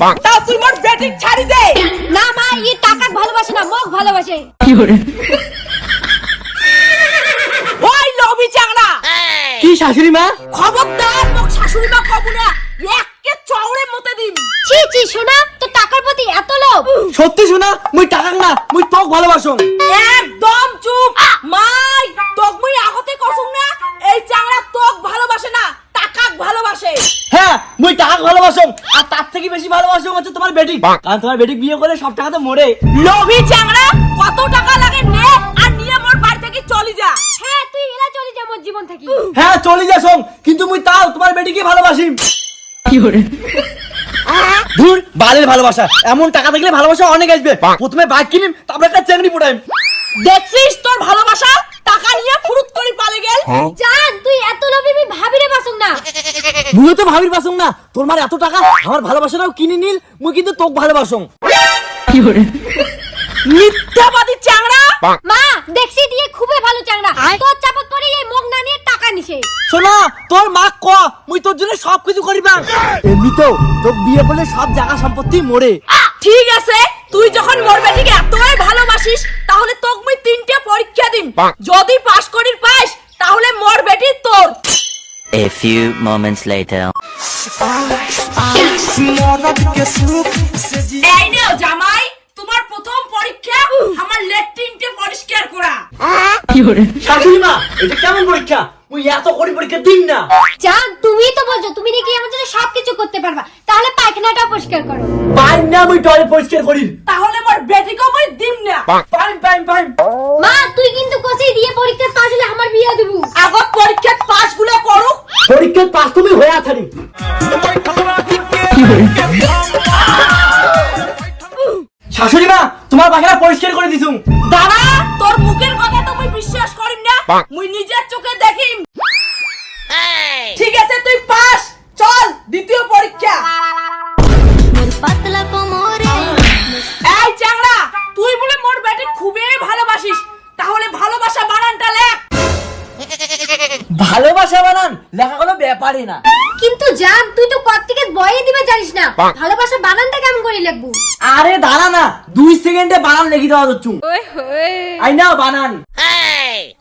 তাও তুই মোর বেটিক ছাড়ি দে। না মা ই টাকা ভালোবাসে না মোক ভালোবাসে। ওই লবি চাংড়া কি শাশুড়ি মা? খবরদার মোক শাশুড়ি মা কবু না। একে চওড়ে মতে দিন ছি ছি শোনা তো টাকার প্রতি এত লোভ। সত্যি শোনা মুই টাকা না মুই তোক ভালোবাসং একদম চুপ। মাই তোক মুই আগতে কসুম না এই চাংড়া তোক ভালোবাসে না টাকাক ভালোবাসে হ্যাঁ মুই টাকা ভালোবাসং আর তার থেকে বেশি ভালোবাসং হচ্ছে তোমার বেটি। কারণ তোমার বেটি বিয়ে করে সব টাকা তো মরে। লবি চাংড়া কত টাকা লাগে নে আর নিয়ে মোর বাড়ি থেকে চলি যা। হ্যাঁ তুই এলা চলে যা মোর জীবন থেকে। হ্যাঁ চলে যাসং কিন্তু মুই তাও তোমার বেটিকে ভালোবাসি। ধুর বালের ভালোবাসা। এমন টাকা থাকলে ভালোবাসা অনেক আসবে। প্রথমে বাইক কিনিম তারপরে একটা চেংড়ি পুটাইম। দেখছিস তোর ভালোবাসা? টাকা নিয়ে ফুরুত করে পালে গেল। জান তুই এত লোভী আমি ভাবিরে বাসুন না। মুই তো ভাবির বাসং না। তোর মার এত টাকা আমার ভালোবাসাটাও কিনে নিল মুই কিন্তু তোক ভালোবাসং মিথ্যাবাদী চাংড়া মা দেখছি দিয়ে খুবই ভালো চাংড়া তোর চাপত পরে এই না নিয়ে টাকা নিছে। শোনা তোর মা ক মুই তোর জন্য সব কিছু করিবাম এমনিতেও তোর বিয়ে করলে সব জায়গা সম্পত্তি মরে। ঠিক আছে তুই যখন মোর বেটিকে এতই ভালোবাসিস তাহলে তোক মুই তিনটে পরীক্ষা দিম যদি পাশ করির পাস তাহলে মোর বেটি তোর। A few moments later. এই নাও জামাই তোমার প্রথম পরীক্ষা আমার লেট্রিনটে পরিষ্কার করা। শাশুড়ি মা এটা কেমন পরীক্ষা? মুই এত করি পরীক্ষা দিন না। জান তুমি তো বলছো তুমি নাকি আমার জন্য সবকিছু করতে পারবা। তাহলে পায়খানাটা পরিষ্কার করো। না মুই টয়লেট পরিষ্কার করি। তাহলে মোর বেটিকে মুই দিম না। পাইম পাইম পাইম মা তুই কিন্তু কোচে দিয়ে পরীক্ষা পাস হলে আমার বিয়ে দিব। আগত পরীক্ষার পাসগুলো করুক পরীক্ষার পাস তুমি হয়ে আথারি শাশুড়ি মা তোমার পাখানা পরিষ্কার করে দিছুম। দাঁড়া তোর মুখের কথা তো মুই বিশ্বাস করিম না। মুই লেখা ব্যাপারই না। কিন্তু জান তুই তো কত থেকে বয়ে দিবে জানিস না। ভালোবাসা বানানটা কেমন করে লিখব? আরে দাঁড়া না দুই সেকেন্ডে বানান লিখে দেওয়া হচ্ছে। আই না বানান।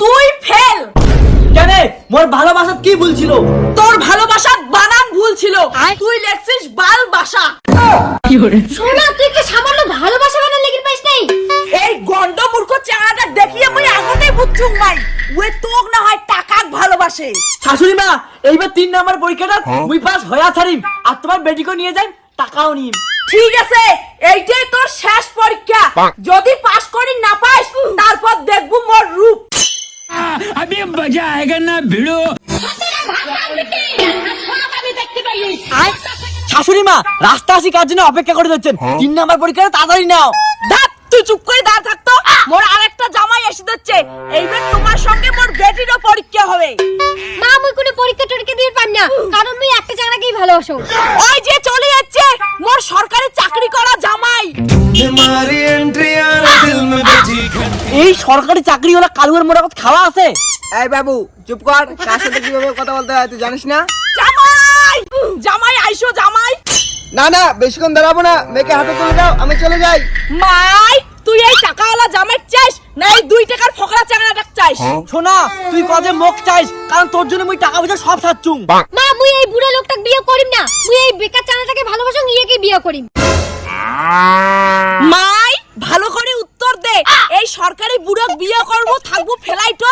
তুই ফেল। কেন? মোর ভালোবাসা কি বলছিল তোর ভালোবাসা বানান ভুল ছিল। তুই লেখছিস বাল বাসা। শোনা তুই কি সামান্য ভালোবাসা বানান লিখির পাইস নাই? এই গন্ড মূর্খ চাঙাটা দেখিয়ে মুই আগতেই বুঝছুম নাই ওই তোক না হয় টাকাক ভালোবাসে। শাশুড়ি মা এইবার তিন নাম্বার পরীক্ষাটা মুই পাস হয়ে আথারিম আর তোমার বেটিকে নিয়ে যাই টাকাও নিম ঠিক আছে এইটাই তোর শেষ পরীক্ষা যদি পাস করি না পাস তারপর দেখবো মোর রূপ अभी मजा आएगा ना भिड़ो শাশুড়ি মা রাস্তা আসি কার জন্য অপেক্ষা করে যাচ্ছেন তিন নাম্বার পরীক্ষাটা তাড়াতাড়ি নাও দাঁত তুই চুপ করে দাঁড় থাকতো মোর আরেকটা জামাই এসে যাচ্ছে এইবার তোমার সঙ্গে মোর বেটিরও পরীক্ষা হবে। মা মুই কোনো পরীক্ষা টরীক্ষা দিয়ে পারি না। কারণ মুই একটা জায়গাকেই ভালোবাসো ওই যে চলে যাচ্ছে মোর সরকারি চাকরি করা জামাই। এই সরকারি চাকরি হলো কালুয়ের মোটামত খাওয়া আছে? এই বাবু চুপ কর। কার সাথে কীভাবে কথা বলতে হয় তুই জানিস না? জামাই! জামাই আইসো জামাই। না না বেশিক্ষণ দাঁড়াবো না। মেয়েকে হাতে তুলে দাও আমি চলে যাই। মাই! তুই এই টাকাওয়ালা জামাই চাইস না এই দুই টাকার ফকরা চাকরাটা চাইস শোনা তুই কজে মুখ চাইস কারণ তোর জন্য মুই টাকা পয়সা সব মা মুই এই বুড়ো লোকটাকে বিয়ে করিম না। মুই এই বেকার চানাটাকে ভালোবাসো ইয়েকে বিয়ে করিম। মাই ভালো করে উত্তর দে। এই সরকারি বুড়ক বিয়ে করব থাকব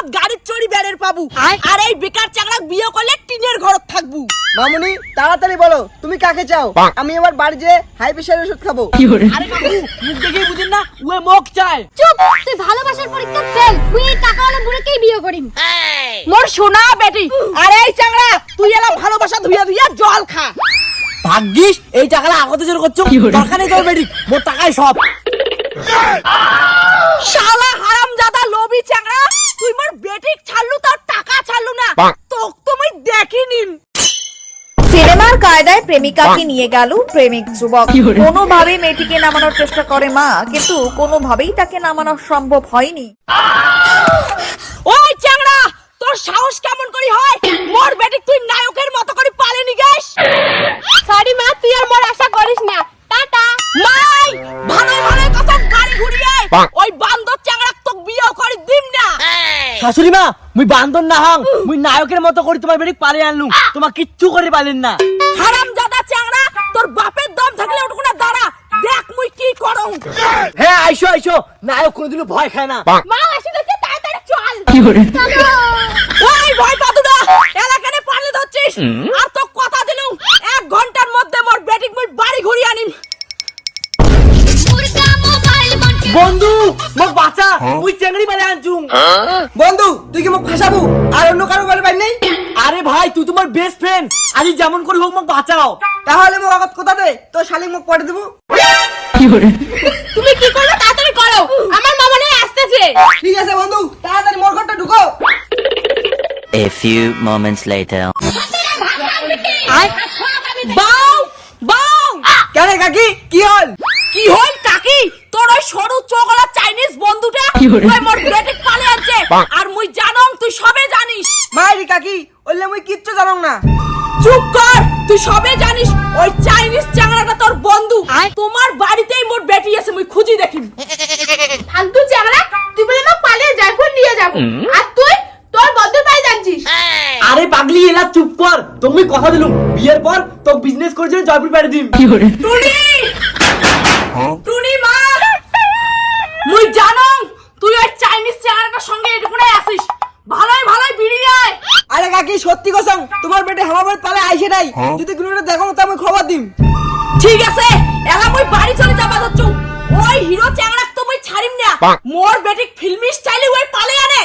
ফ্লাইটত গাড়ির চড়ি বেড়ের পাবু। আর এই বেকার চাকরা বিয়ে করলে টিনের ঘরত থাকব। মামুনি তাড়াতাড়ি বলো তুমি কাকে চাও? আমি এবার বাড়ি যেয়ে হাই প্রেশারের ওষুধ খাব। আরে কাকু মুখ দেখেই বুঝেন না উয়ে মুখ চায়। চুপ তুই ভালোবাসার পরীক্ষা ফেল। মুই এই টাকাওয়ালা বুড়োকেই বিয়ে করিম। মোর সোনা বেটি। আর এই চাংড়া তুই এলা ভালোবাসা ধুইয়া ধুইয়া জল খা। ভাগ্যিস এই টাকাটা আগতে জোর করছ। দরকার নেই তোর বেটি মোর টাকাই সব। শালা হারাম লোভি চাংড়া তুই মোর বেটিক ছাড়লু তার টাকা ছাড়লু না। তোক তুমি দেখিনি। সিনেমার কায়দায় প্রেমিকাকে নিয়ে গেল প্রেমিক যুবক। কোনোভাবেই মেয়েটিকে নামানোর চেষ্টা করে মা কিন্তু কোনোভাবেই তাকে নামানো সম্ভব হয়নি। ওই চাংড়া তোর সাহস কেমন করি হয়? মোর বেটিক তুই নায়কের মতো করে শাশুড়ি মা মুই বান্দর না হং মুই নায়কের মতো করে তোমার বেড়ি পারে আনলুম। তোমার কিচ্ছু করে পারেন না। হারাম জাদা চ্যাংড়া তোর বাপের দম থাকলে ওটুকুনা দাঁড়া দেখ মুই কি করং। হ্যাঁ আইসো আইসো নায়ক কোনোদিনও ভয় খায় না। মা আসি দেখতে তাড়াতাড়ি চল। ওই ভয় পাতুদা এলাকানে পারলে ধরছিস। বন্ধু মোক বাঁচা মুই চেংড়ি পারে আনছুম বন্ধু তুই কি মোক ফাঁসাবো আর অন্য কারও বলে পাই নেই আরে ভাই তুই তোমার বেস্ট ফ্রেন্ড আজ যেমন করি হোক মোক বাঁচাও। তাহলে মোক আগত কথা দে তো শালিক মোক পড়ে দেবো। তুমি কি করবে তাড়াতাড়ি করো আমার মা মনে হয় আসতেছে। ঠিক আছে বন্ধু তাড়াতাড়ি মোর ঘরটা ঢুকো। A few moments later. বাউ বাউ কেন কাকি কি হল কি হল কাকি তোর ওই সরু চোগলা চাইনিজ বন্ধুটা। ওই মোর বেটিক পালে আছে। আর মুই জানং তুই সবে জানিস। মাইরি কাকি ওলে মুই কিচ্ছু জানাম না। চুপ কর তুই সবে জানিস ওই চাইনিজ চ্যাংড়াটা তোর বন্ধু। তোমার বাড়িতেই মোর বেটি আছে মুই খুঁজি দেখিম ফালতু চ্যাংড়া তুই বলে না পালিয়ে জয়পুর নিয়ে যাব। আর তুই তোর বন্ধুর বাড়ি যাচ্ছিস আরে পাগলি এলা চুপ কর। তুমি কথা দিলুম। বিয়ের পর তো বিজনেস করে জন্য জয়পুর পাড়ে দিম। টুনি টুনি মা মুই জানং তুই ওই চাইনিজ চ্যাংড়াটার সঙ্গে এটুকুনাই আসিস ভালোই ভালোই বিড়িয়ে আয় আরে কাকি সত্যি কসম তোমার বেটে হামাবার তালে আইসে নাই। যদি কোনো দেখো তো আমি খবর দিম। ঠিক আছে? এলা মুই বাড়ি চলে যাবা দচ্ছু ওই হিরো চ্যাংড়াক তো মুই ছাড়িম না। মোর বেটিক ফিল্মি স্টাইলে ওই পালে আনে।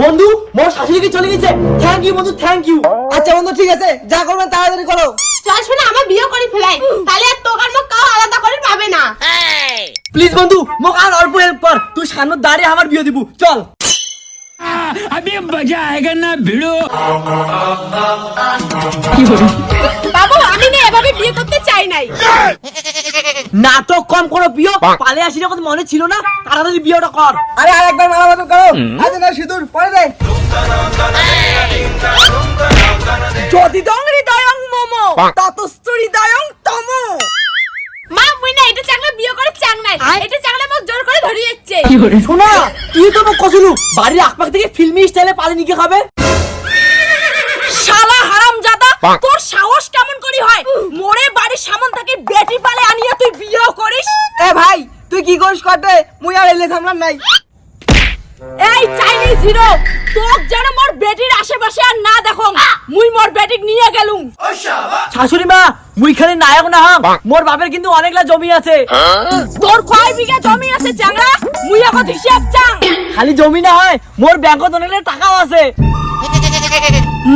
বন্ধু মোর শাশুড়িকে চলে গেছে? থ্যাংক ইউ বন্ধু থ্যাংক ইউ আচ্ছা বন্ধু ঠিক আছে। যা করবেন তাড়াতাড়ি করো। চল শুনে আমার বিয়ে করে ফেলাই। তাহলে আর তোকার মুখ কাউ আলাদা করে পাবে না। প্লিজ বন্ধু মোক আর অল্প হেল্প কর। তুই সামনে দাঁড়িয়ে আমার বিয়ে দিব। চল। अभी मजा आएगा ना भिड़ो বাবু আমি না এভাবে বিয়ে করতে চাই নাই নাটক কম করো বিয়ে পালে আসি না কথা মনে ছিল না তাড়াতাড়ি বিয়েটা কর আরে আর একবার মালা বদল করো আজ না সিঁদুর পরে দে যদি দং হৃদয়ং মোমো ততস্তু হৃদয়ং তম মা মুই না এটা চাংলা বিয়ে করে চাং নাই এটা চাংলা মোক জোর করে ধরি যাচ্ছে শোনা তুই তো মোক বাড়ির আকপাক থেকে ফিল্মি স্টাইলে পালে নিকে খাবে। শালা হারাম জাদা তোর সাহস কেমন করি হয়? মোরে বাড়ির সামন থেকে বেটি পালে আনিয়া তুই বিয়ে করিস? এ ভাই তুই কি করিস কটে মুই আর এলে থামলাম নাই। এই চাইনিজ হিরো তোক যেন মোর বেটির আশেপাশে আর না দেখো মুই মোর বেটিক নিয়ে গেলুম। শাশুড়ি মা মুই খালি নায়ক না হাম? মোর বাপের কিন্তু অনেকলা জমি আছে। তোর কয় বিঘা জমি আছে চাংড়া মুই এখন হিসাব চাং। খালি জমি না হয় মোর ব্যাংকত অনেকলা টাকাও আছে।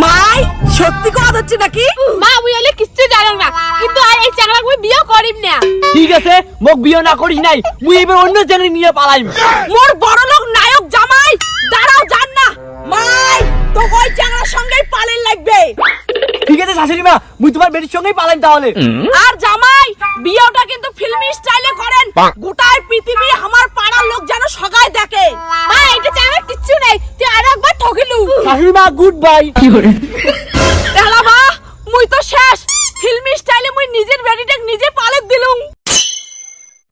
মাই সত্যি কথা হচ্ছে নাকি? মা মুই হলে কিচ্ছু জানো না। কিন্তু আর এই চাংড়া মুই বিয়ে করিম না। ঠিক আছে মোক বিয়ে না করি নাই মুই এবার অন্য জেনে নিয়ে পালাইম। মোর বড় তো ওই চাংড়ার সঙ্গেই পালেন লাগবে। ঠিক আছে শাশুড়ি মা মুই তোমার বেটির সঙ্গেই পালাইম তাহলে। আর জামাই বিয়েটা কিন্তু ফিল্মি স্টাইলে করেন। গোটায় পৃথিবী আমার পাড়ার লোক যেন সগাই দেখে। মা এটা চাংড়া কিচ্ছু নেই। তুই আর একবার ঠকিলু। শাশুড়ি মা গুড বাই এলা বা মুই তো শেষ। ফিল্মি স্টাইলে মুই নিজের বেটিটাকে নিজে